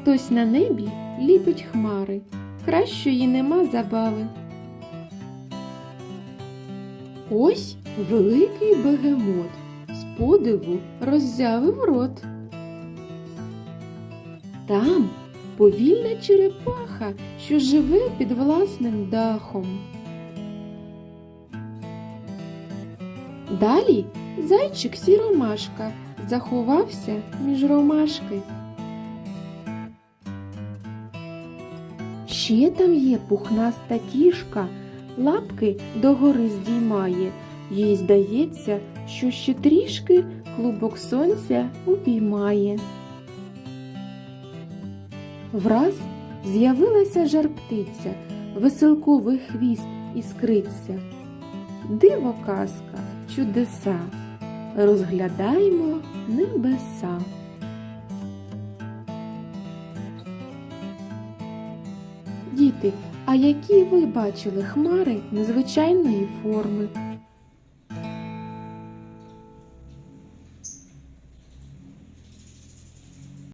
Хтось на небі ліпить хмари, кращої нема забави. Ось великий бегемот з подиву роззявив рот. Там повільна черепаха, що живе під власним дахом. Далі зайчик сіромашка заховався між ромашки. Ще там є пухнаста кішка, лапки догори здіймає. Їй здається, що ще трішки клубок сонця упіймає. Враз з'явилася жарптиця, веселковий хвіст іскриться. Диво казка, чудеса, розглядаємо небеса. Діти, а які ви бачили хмари незвичайної форми?